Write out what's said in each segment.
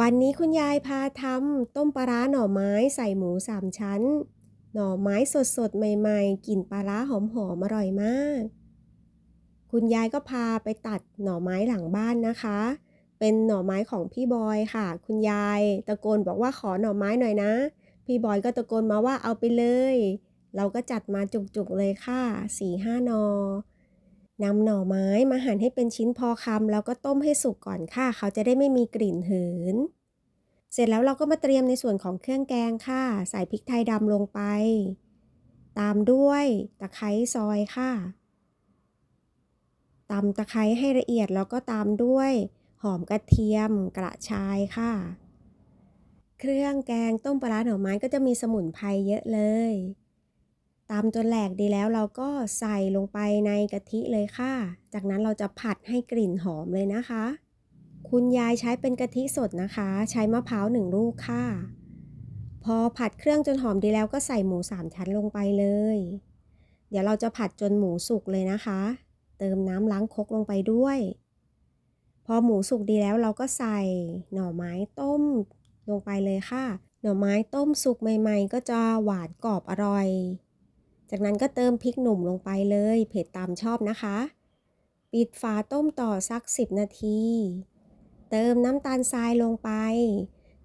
วันนี้คุณยายพาทำต้มปลาร้าหน่อไม้ใส่หมูสามชั้น หน่อไม้สดๆใหม่ ๆกลิ่นปลาร้าหอมๆอร่อยมาก คุณยายก็พาไปตัดหน่อไม้หลังบ้านนะคะ เป็นหน่อไม้ของพี่บอยค่ะ คุณยายตะโกนบอกว่าขอหน่อไม้หน่อยนะ พี่บอยก็ตะโกนมาว่าเอาไปเลย เราก็จัดมาจุกๆเลยค่ะสี่ห้านอ นำหน่อไม้มาหั่นให้เป็นชิ้นพอคำแล้วก็ต้มให้สุกก่อนค่ะ เขาจะได้ไม่มีกลิ่นหืน เสร็จแล้วเราก็มาเตรียมในส่วนของเครื่องแกงค่ะ ใส่พริกไทยดำลงไป ตามด้วยตะไคร้ซอยค่ะตำตะไคร้ให้ละเอียดแล้วก็ตามด้วยหอมกระเทียมกระชายค่ะ เครื่องแกงต้มปลาร้าหน่อไม้ก็จะมีสมุนไพรเยอะเลย ตำจนแหลกดีแล้วเราก็ใส่ลงไปในกะทิเลยค่ะ จากนั้นเราจะผัดให้กลิ่นหอมเลยนะคะ คุณยายใช้เป็นกะทิสดนะคะ ใช้มะพร้าวหนึ่งลูกค่ะ พอผัดเครื่องจนหอมดีแล้วก็ใส่หมูสามชั้นลงไปเลย เดี๋ยวเราจะผัดจนหมูสุกเลยนะคะ เติมน้ำล้างคกลงไปด้วย พอหมูสุกดีแล้วเราก็ใส่หน่อไม้ต้มลงไปเลยค่ะ หน่อไม้ต้มสุกใหม่ ๆ ก็จะหวานกรอบอร่อย จากนั้นก็เติมพริกหนุ่มลงไปเลย เผ็ดตามชอบนะคะ ปิดฝาต้มต่อสัก 10 นาที เติมน้ำตาลทรายลงไป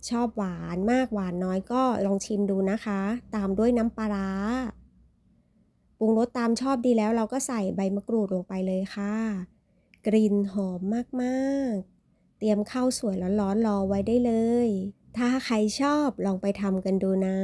ชอบหวานมากหวานน้อยก็ลองชิมดูนะคะ ตามด้วยน้ำปลาร้าปรุงรสตามชอบดีแล้วเราก็ใส่ใบมะกรูดลงไปเลยค่ะ กลิ่นหอมมากๆ เตรียมข้าวสวยร้อนๆรอไว้ได้เลย ถ้าใครชอบลองไปทำกันดูนะ